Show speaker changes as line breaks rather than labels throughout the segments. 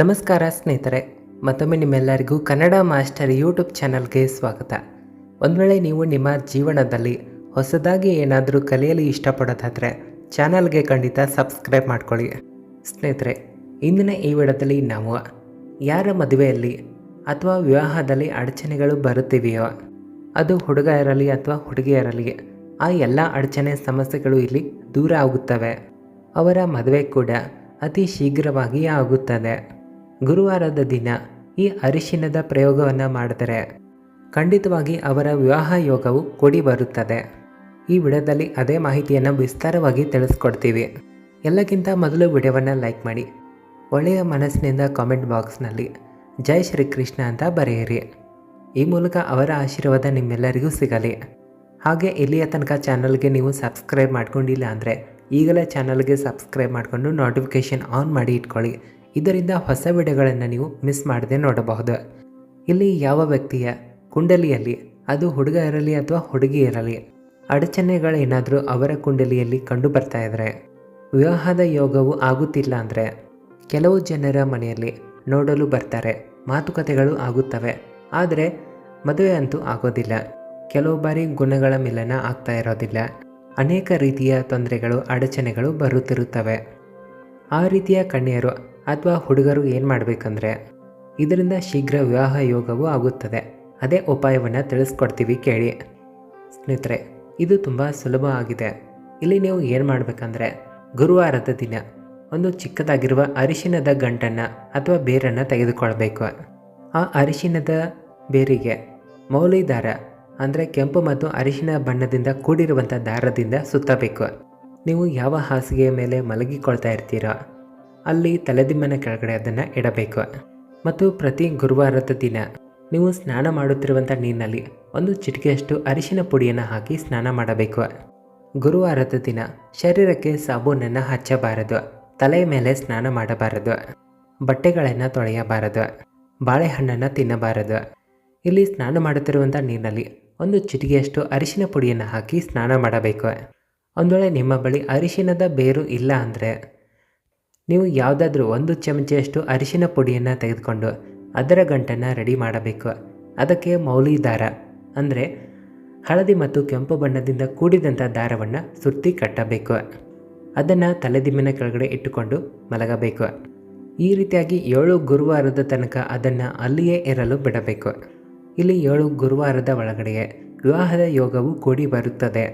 ನಮಸ್ಕಾರ ಸ್ನೇಹಿತರೆ, ಮತ್ತೊಮ್ಮೆ ನಿಮ್ಮೆಲ್ಲರಿಗೂ ಕನ್ನಡ ಮಾಸ್ಟರ್ ಯೂಟ್ಯೂಬ್ ಚಾನಲ್ಗೆ ಸ್ವಾಗತ. ಒಂದು ವೇಳೆ ನೀವು ನಿಮ್ಮ ಜೀವನದಲ್ಲಿ ಹೊಸದಾಗಿ ಏನಾದರೂ ಕಲಿಯಲು ಇಷ್ಟಪಡೋದಾದರೆ ಚಾನಲ್ಗೆ ಖಂಡಿತ ಸಬ್ಸ್ಕ್ರೈಬ್ ಮಾಡ್ಕೊಳ್ಳಿ. ಸ್ನೇಹಿತರೆ, ಇಂದಿನ ಈ ವಿಡದಲ್ಲಿ ನಾವು ಯಾರ ಮದುವೆಯಲ್ಲಿ ಅಥವಾ ವಿವಾಹದಲ್ಲಿ ಅಡಚಣೆಗಳು ಬರುತ್ತಿವೆಯೋ, ಅದು ಹುಡುಗ ಇರಲಿ ಅಥವಾ ಹುಡುಗಿ ಇರಲಿ, ಆ ಎಲ್ಲ ಅಡಚಣೆ ಸಮಸ್ಯೆಗಳು ಇಲ್ಲಿ ದೂರ ಆಗುತ್ತವೆ. ಅವರ ಮದುವೆ ಕೂಡ ಅತಿ ಶೀಘ್ರವಾಗಿ ಆಗುತ್ತದೆ. ಗುರುವಾರದ ದಿನ ಈ ಅರಿಶಿನದ ಪ್ರಯೋಗವನ್ನು ಮಾಡಿದರೆ ಖಂಡಿತವಾಗಿ ಅವರ ವಿವಾಹ ಯೋಗವು ಕೂಡಿ ಬರುತ್ತದೆ. ಈ ವಿಡಿಯೋದಲ್ಲಿ ಅದೇ ಮಾಹಿತಿಯನ್ನು ವಿಸ್ತಾರವಾಗಿ ತಿಳಿಸ್ಕೊಡ್ತೀವಿ. ಎಲ್ಲಕ್ಕಿಂತ ಮೊದಲು ವಿಡಿಯೋವನ್ನು ಲೈಕ್ ಮಾಡಿ. ಒಳ್ಳೆಯ ಮನಸ್ಸಿನಿಂದ ಕಾಮೆಂಟ್ ಬಾಕ್ಸ್ನಲ್ಲಿ ಜೈ ಶ್ರೀಕೃಷ್ಣ ಅಂತ ಬರೆಯಿರಿ. ಈ ಮೂಲಕ ಅವರ ಆಶೀರ್ವಾದ ನಿಮ್ಮೆಲ್ಲರಿಗೂ ಸಿಗಲಿ. ಹಾಗೆ ಇಲ್ಲಿಯ ತನಕ ಚಾನಲ್ಗೆ ನೀವು ಸಬ್ಸ್ಕ್ರೈಬ್ ಮಾಡ್ಕೊಂಡಿಲ್ಲ ಅಂದರೆ ಈಗಲೇ ಚಾನಲ್ಗೆ ಸಬ್ಸ್ಕ್ರೈಬ್ ಮಾಡಿಕೊಂಡು ನೋಟಿಫಿಕೇಷನ್ ಆನ್ ಮಾಡಿ ಇಟ್ಕೊಳ್ಳಿ. ಇದರಿಂದ ಹೊಸ ವಿಡಿಯೋಗಳನ್ನು ನೀವು ಮಿಸ್ ಮಾಡದೆ ನೋಡಬಹುದು. ಇಲ್ಲಿ ಯಾವ ವ್ಯಕ್ತಿಯ ಕುಂಡಲಿಯಲ್ಲಿ, ಅದು ಹುಡುಗ ಇರಲಿ ಅಥವಾ ಹುಡುಗಿ ಇರಲಿ ಅಡಚಣೆಗಳೇನಾದರೂ ಅವರ ಕುಂಡಲಿಯಲ್ಲಿ ಕಂಡು ಬರ್ತಾ ಇದ್ದರೆ ವಿವಾಹದ ಯೋಗವು ಆಗುತ್ತಿಲ್ಲ ಅಂದರೆ ಕೆಲವು ಜನರ ಮನೆಯಲ್ಲಿ ನೋಡಲು ಬರ್ತಾರೆ, ಮಾತುಕತೆಗಳು ಆಗುತ್ತವೆ, ಆದರೆ ಮದುವೆ ಅಂತೂ ಆಗೋದಿಲ್ಲ. ಕೆಲವು ಬಾರಿ ಗುಣಗಳ ಮಿಲನ ಆಗ್ತಾ ಇರೋದಿಲ್ಲ. ಅನೇಕ ರೀತಿಯ ತೊಂದರೆಗಳು, ಅಡಚಣೆಗಳು ಬರುತ್ತಿರುತ್ತವೆ. ಆ ರೀತಿಯ ಕನ್ಯರು ಅಥವಾ ಹುಡುಗರು ಏನು ಮಾಡಬೇಕಂದ್ರೆ, ಇದರಿಂದ ಶೀಘ್ರ ವಿವಾಹ ಯೋಗವೂ ಆಗುತ್ತದೆ. ಅದೇ ಉಪಾಯವನ್ನು ತಿಳಿಸ್ಕೊಡ್ತೀವಿ ಕೇಳಿ. ಸ್ನೇಹಿತರೆ, ಇದು ತುಂಬ ಸುಲಭ ಆಗಿದೆ. ಇಲ್ಲಿ ನೀವು ಏನು ಮಾಡಬೇಕಂದ್ರೆ, ಗುರುವಾರದ ದಿನ ಒಂದು ಚಿಕ್ಕದಾಗಿರುವ ಅರಿಶಿನದ ಗಂಟನ್ನು ಅಥವಾ ಬೇರನ್ನು ತೆಗೆದುಕೊಳ್ಬೇಕು. ಆ ಅರಿಶಿನದ ಬೇರಿಗೆ ಮೌಲಿ ದಾರ ಅಂದರೆ ಕೆಂಪು ಮತ್ತು ಅರಿಶಿನ ಬಣ್ಣದಿಂದ ಕೂಡಿರುವಂಥ ದಾರದಿಂದ ಸುತ್ತಬೇಕು. ನೀವು ಯಾವ ಹಾಸಿಗೆಯ ಮೇಲೆ ಮಲಗಿಕೊಳ್ತಾ ಇರ್ತೀರೋ? ಅಲ್ಲಿ ತಲೆದಿಮ್ಮನ ಕೆಳಗಡೆ ಅದನ್ನು ಇಡಬೇಕು. ಮತ್ತು ಪ್ರತಿ ಗುರುವಾರದ ದಿನ ನೀವು ಸ್ನಾನ ಮಾಡುತ್ತಿರುವಂಥ ನೀರಿನಲ್ಲಿ ಒಂದು ಚಿಟಿಕೆಯಷ್ಟು ಅರಿಶಿನ ಪುಡಿಯನ್ನು ಹಾಕಿ ಸ್ನಾನ ಮಾಡಬೇಕು. ಗುರುವಾರದ ದಿನ ಶರೀರಕ್ಕೆ ಸಾಬೂನನ್ನು ಹಚ್ಚಬಾರದು. ತಲೆಯ ಮೇಲೆ ಸ್ನಾನ ಮಾಡಬಾರದು. ಬಟ್ಟೆಗಳನ್ನು ತೊಳೆಯಬಾರದು. ಬಾಳೆಹಣ್ಣನ್ನು ತಿನ್ನಬಾರದು. ಇಲ್ಲಿ ಸ್ನಾನ ಮಾಡುತ್ತಿರುವಂಥ ನೀರಿನಲ್ಲಿ ಒಂದು ಚಿಟಿಕೆಯಷ್ಟು ಅರಿಶಿನ ಪುಡಿಯನ್ನು ಹಾಕಿ ಸ್ನಾನ ಮಾಡಬೇಕು. ಒಂದು ವೇಳೆ ನಿಮ್ಮ ಬಳಿ ಅರಿಶಿನದ ಬೇರು ಇಲ್ಲ ಅಂದರೆ ನೀವು ಯಾವುದಾದ್ರೂ ಒಂದು ಚಮಚೆಯಷ್ಟು ಅರಿಶಿನ ಪುಡಿಯನ್ನು ತೆಗೆದುಕೊಂಡು ಅದರ ಗಂಟನ್ನು ರೆಡಿ ಮಾಡಬೇಕು. ಅದಕ್ಕೆ ಮೌಲಿ ದಾರ ಅಂದರೆ ಹಳದಿ ಮತ್ತು ಕೆಂಪು ಬಣ್ಣದಿಂದ ಕೂಡಿದಂಥ ದಾರವನ್ನು ಸುತ್ತಿ ಕಟ್ಟಬೇಕು. ಅದನ್ನು ತಲೆದಿಮ್ಮಿನ ಕೆಳಗಡೆ ಇಟ್ಟುಕೊಂಡು ಮಲಗಬೇಕು. ಈ ರೀತಿಯಾಗಿ ಏಳು ಗುರುವಾರದ ತನಕ ಅದನ್ನು ಅಲ್ಲಿಯೇ ಇರಲು ಬಿಡಬೇಕು. ಇಲ್ಲಿ ಏಳು ಗುರುವಾರದ ಒಳಗಡೆಯೇ ವಿವಾಹದ ಯೋಗವು ಕೂಡಿ ಬರುತ್ತದೆ.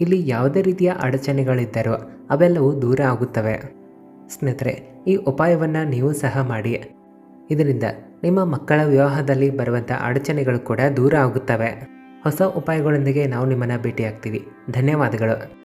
ಇಲ್ಲಿ ಯಾವುದೇ ರೀತಿಯ ಅಡಚಣೆಗಳಿದ್ದರೂ ಅವೆಲ್ಲವೂ ದೂರ ಆಗುತ್ತವೆ. ಸ್ನೇಹಿತರೆ, ಈ ಉಪಾಯವನ್ನು ನೀವು ಸಹ ಮಾಡಿ. ಇದರಿಂದ ನಿಮ್ಮ ಮಕ್ಕಳ ವಿವಾಹದಲ್ಲಿ ಬರುವಂಥ ಅಡಚಣೆಗಳು ಕೂಡ ದೂರ ಆಗುತ್ತವೆ. ಹೊಸ ಉಪಾಯಗಳೊಂದಿಗೆ ನಾವು ನಿಮ್ಮನ್ನು ಭೇಟಿಯಾಗ್ತೀವಿ. ಧನ್ಯವಾದಗಳು.